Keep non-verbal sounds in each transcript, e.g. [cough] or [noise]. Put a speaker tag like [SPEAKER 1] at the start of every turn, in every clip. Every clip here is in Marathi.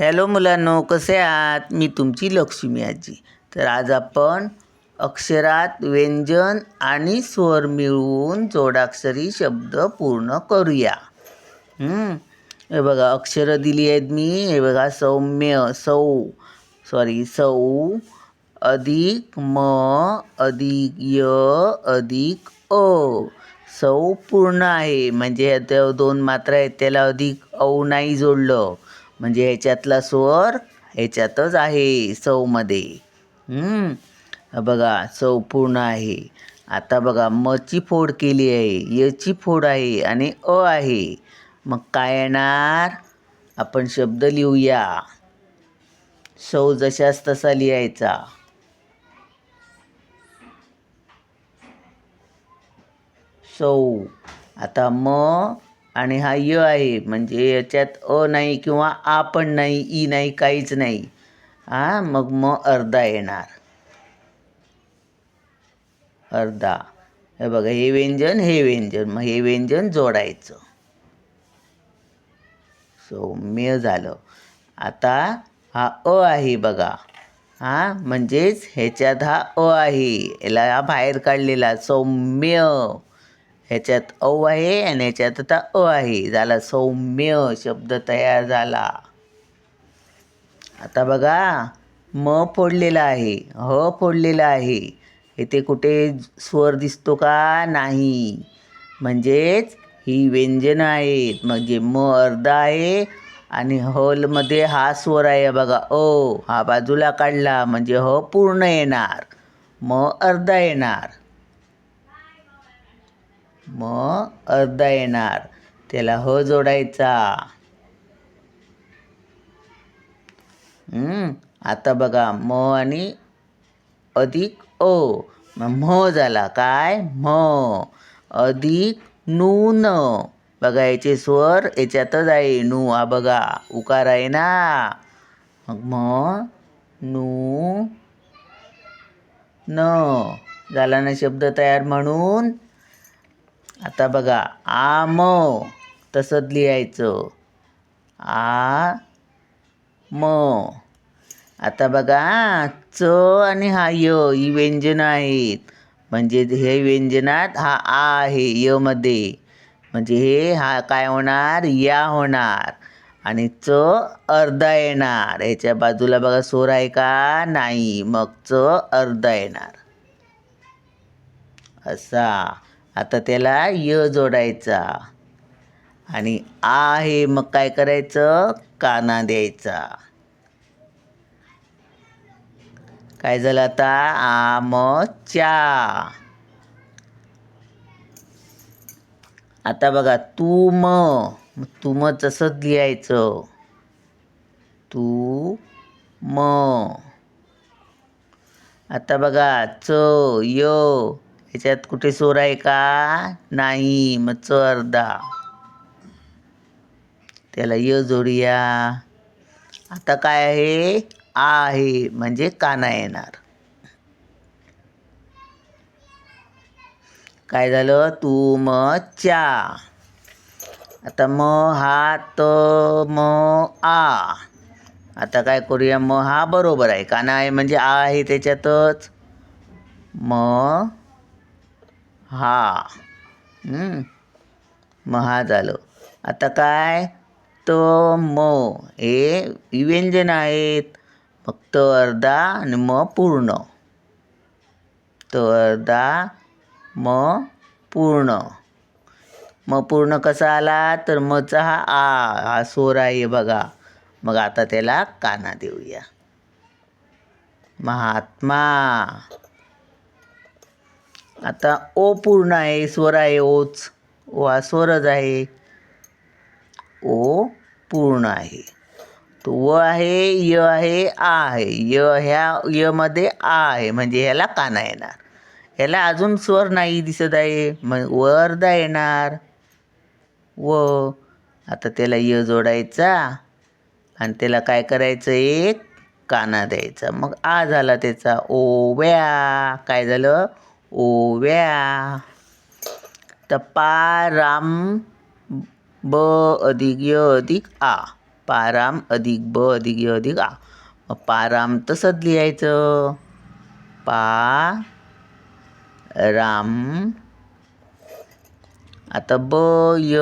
[SPEAKER 1] हॅलो मुलांनो कसे आहात? मी तुमची लक्ष्मी आजी. तर आज आपण अक्षरात व्यंजन आणि स्वर मिळवून जोडाक्षरी शब्द पूर्ण करूया. हे बघा अक्षरं दिली आहेत मी. हे बघा सौम्य सौ सॉरी सौ अधिक म अधिक य अधिक अ. सौ पूर्ण आहे. म्हणजे ह्यात दोन मात्रा आहेत त्याला अधिक औ नाही जोडलं. म्हणजे ह्याच्यातला स्वर ह्याच्यातच आहे सौमध्ये. बघा सौ पूर्ण आहे. आता बघा मची फोड केली आहे यची फोड आहे आणि अ आहे. मग काय येणार? आपण शब्द लिहूया. सौ जशास तसा लिहायचा. सौ. आता म आणि हा य आहे म्हणजे याच्यात अ नाही किंवा आ पण नाही ई नाही काहीच नाही. हा मग म अर्धा येणार. अर्धा. हे बघा हे व्यंजन हे व्यंजन. मग हे व्यंजन जोडायचं. सौम्य झालं. आता हा अ आहे बघा. हा म्हणजेच ह्याच्यात हा अ आहे. याला हा बाहेर काढलेला सौम्य. ह्याच्यात औ आहे आणि ह्याच्यात आता अ आहे. झाला सौम्य शब्द तयार झाला. आता बघा म फोडलेला आहे. ह फोडलेला आहे. इथे कुठे स्वर दिसतो का? नाही. म्हणजेच ही व्यंजनं आहेत. म्हणजे म अर्धा आहे आणि हलमध्ये हा स्वर आहे. बघा अ हा बाजूला काढला. म्हणजे ह पूर्ण येणार. म अर्धा येणार. मग अर्धा येणार. त्याला ह जोडायचा. आता बघा म आणि अधिक ओ. म म्ह झाला काय? म्ह अधिक नून. बघा याचे स्वर याच्यातच आहे. नू हा बघा उकार आहे ना. मग म नू न. झाला ना शब्द तयार म्हणून? आता बघा आम तसंच लिहायचं. आ म. आता बघा च आणि हा य ही व्यंजनं आहेत. म्हणजे हे व्यंजनात हा आ आहे य मध्ये. म्हणजे हे हा काय होणार? या होणार. आणि च अर्धा येणार. ह्याच्या बाजूला बघा सोर आहे का? नाही. मग च अर्धा येणार. असा. आता त्याला य जोडायचा. आणि आ हे मग काय करायचं? काना द्यायचा. काय झालं आता? आमच्या आता बघा तू म. तू म तसंच लिहायचं. तू म. आता बघा च य ह्याच्यात कुठे स्वर आहे का? नाही मग च अर्धा त्याला य जोडूया. आता काय आहे? आ आहे म्हणजे काना येणार. काय झालं? तू म च्या. आता म हा त म आ. आता काय करूया? म हा बरोबर आहे. काना आहे म्हणजे आ आहे त्याच्यातच. म हा. महा हा झालं आता काय? तो म हे व्यंजन आहेत. फक्त अर्धा आणि म पूर्ण. तर अर्धा म पूर्ण. म पूर्ण कसा आला? तर मचा हा आ हा स्वर आहे बघा. मग आता त्याला काना देऊया. महात्मा. आता ओ पूर्ण आहे स्वर आहे ओच ओ हा स्वरच आहे. ओ पूर्ण आहे. तो व आहे य आहे आ आहे. य ह्या यमध्ये आ आहे. म्हणजे ह्याला काना येणार? ह्याला अजून स्वर नाही दिसत आहे. मग व अर्धा येणार. व. आता त्याला य जोडायचा. आणि त्याला काय करायचं? एक काना द्यायचा. मग आ झाला त्याचा. ओव्या काय झालं? ओव्या तर ब अधिक य अधिक आ. पाराम अधिक ब अधिक य अधिक आ. पाराम तसंच लिहायचं. पा राम. आता ब य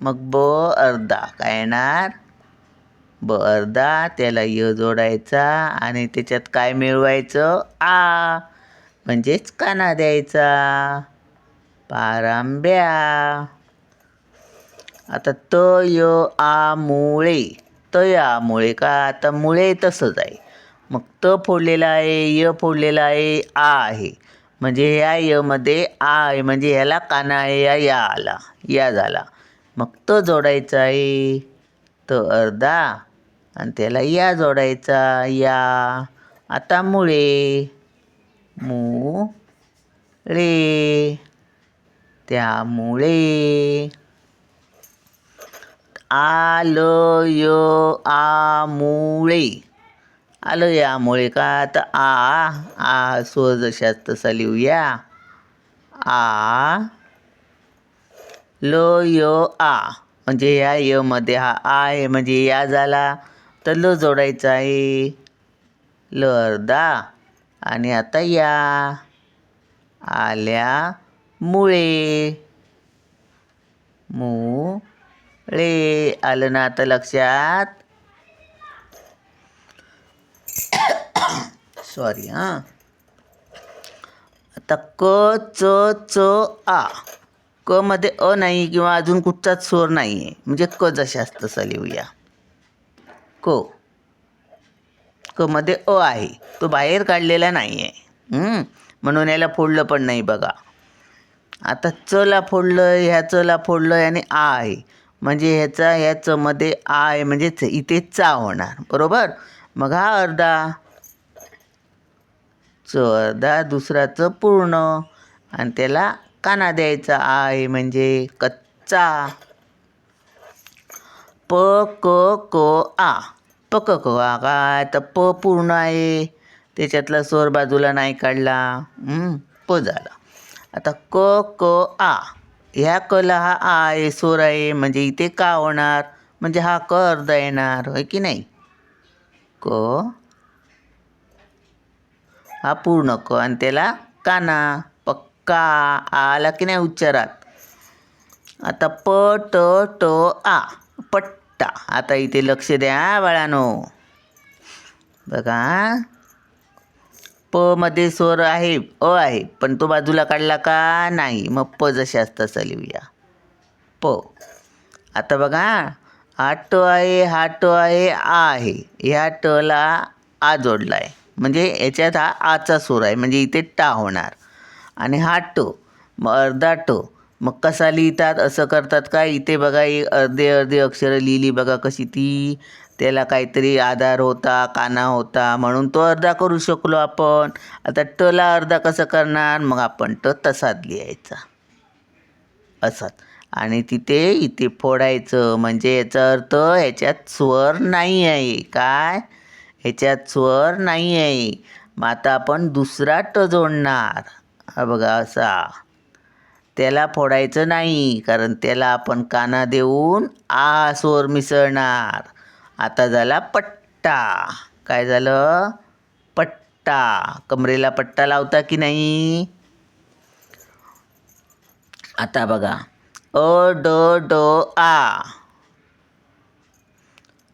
[SPEAKER 1] मग ब अर्धा. काय येणार? ब अर्धा. त्याला य जोडायचा आणि त्याच्यात काय मिळवायचं? आ. म्हणजेच काना द्यायचा. पारांब्या. आता त य आ मुळे. त या मुळे का? आता मुळे तसंच आहे. मग त फोडलेला आहे य फोडलेला आहे आ आहे. म्हणजे ह्या यमध्ये आ आहे म्हणजे ह्याला काना आहे या या आला या झाला. मग त जोडायचा आहे. त अर्धा आणि त्याला या जोडायचा या. आता मुळे. मू ळे त्यामुळे आलं य आमुळे आलं यामुळे का तर आ आ स्वर जशाच तसा लिहूया आ ल य आ म्हणजे या य मध्ये हा आ आहे म्हणजे या झाला तर ल जोडायचा आहे ल अर्धा आणि आता या. आल्या मुळे. मुळे. आलं ना आता लक्षात. [coughs] सॉरी हां. आता क च च आ. क मध्ये अ नाही किंवा अजून कुठचाच स्वर नाही आहे म्हणजे क जशाच तसा लिहूया क. कमध्ये मध्ये अ आहे. तो बाहेर काढलेला नाही आहे म्हणून याला फोडलं पण नाही बघा. आता चला फोडलं ह्या चला फोडलं आणि आ आहे. म्हणजे ह्याचा ह्या चमध्ये आ आहे. म्हणजे इथे चा होणार. बरोबर? मग हा अर्धा. च अर्धा दुसरा च पूर्ण. आणि त्याला काना द्यायचा. आ आहे म्हणजे कच्चा. प क क आ. पक क काय तर प पूर्ण आहे. त्याच्यातला स्वर बाजूला नाही काढला. प झाला. आता क क आ. ह्या कला हा आ आहे स्वर आहे म्हणजे इथे का होणार? म्हणजे हा क अर्धा येणार होय की नाही? क. हा पूर्ण क आणि त्याला काना पक्का आला की नाही उच्चारात? आता प ट ट आ. पट्टा आता इथे लक्ष द्या बाळानो. बघा. प मध्ये स्वर आहे अ आहे पण तो बाजूला काढला का नाही? मग प जशाच तसा लिहूया. प. आता बघा. हा ट आहे हा ट आहे आ आहे. ह्या टला आ जोडला आहे म्हणजे याच्यात हा आचा सूर आहे. म्हणजे इथे टा होणार. आणि हा ट मग अर्धा ट. मग कसा लिहितात असं करतात का? इथे बघा ही अर्धे अर्धे अक्षरं लिहिली बघा कशी ती. त्याला काहीतरी आधार होता काना होता म्हणून तो अर्धा करू शकलो आपण. आता टला अर्धा कसं करणार? मग आपण ट तसाच लिहायचा. असाच. आणि तिथे इथे फोडायचं. म्हणजे याचा अर्थ ह्याच्यात स्वर नाही आहे काय? ह्याच्यात स्वर नाही आहे मग आता आपण दुसरा ट जोडणार. हा बघा असा. त्याला फोडायचं नाही कारण त्याला आपण काना देऊन आ मिसळणार. आता झाला पट्टा. काय झालं? पट्टा. कमरेला पट्टा लावता की नाही? आता बघा. अ ड ड आ.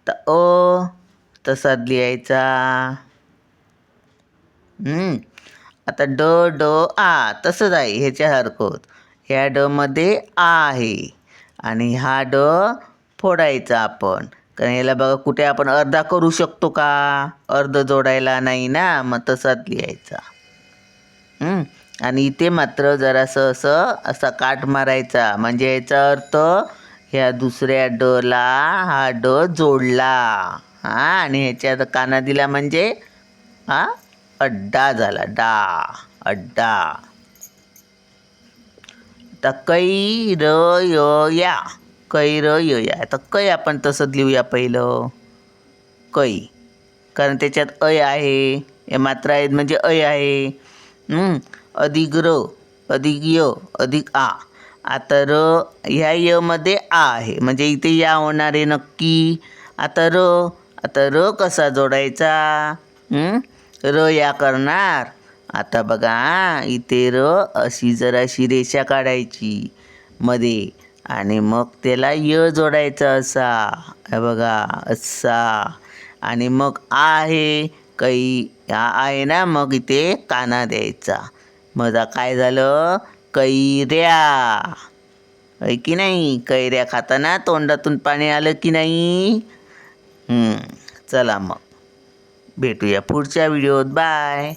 [SPEAKER 1] तर अ तसाच लिहायचा. आता ड ड आ. तसंच आहे ह्याच्या हरकत. ह्या डमध्ये आ आहे. आणि हा ड फोडायचा आपण. कारण याला बघा कुठे आपण अर्धा करू शकतो का? अर्ध जोडायला नाही ना? मग तसाच लिहायचा. आणि इथे मात्र जरासं असं असा काट मारायचा. म्हणजे याचा अर्थ ह्या दुसऱ्या डला हा ड जोडला. हा आणि ह्याच्यात काना दिला म्हणजे हा अड्डा झाला. डा अड्डा. आता कै र य या. कै र य या. आता कै आपण तसंच लिहूया पहिलं. कै कारण त्याच्यात अय आहे. या मात्रा आहेत म्हणजे अय आहे. अधिक र अधिक य अधिक आ. आता र ह्या य मध्ये आ आहे. म्हणजे इथे या होणार आहे नक्की. आता र. आता र कसा जोडायचा? र या करणार. आता बघा इथे र अशी जराशी रेषा काढायची मध्ये आणि मग त्याला य जोडायचा असा. हे बघा असा. आणि मग आ आहे कै हा आहे ना मग इथे काना द्यायचा. मग काय झालं? कैऱ्या. आहे की नाही? कैऱ्या खाताना तोंडातून पाणी आलं की नाही? चला मग. भेटूया पुढच्या व्हिडिओत. बाय.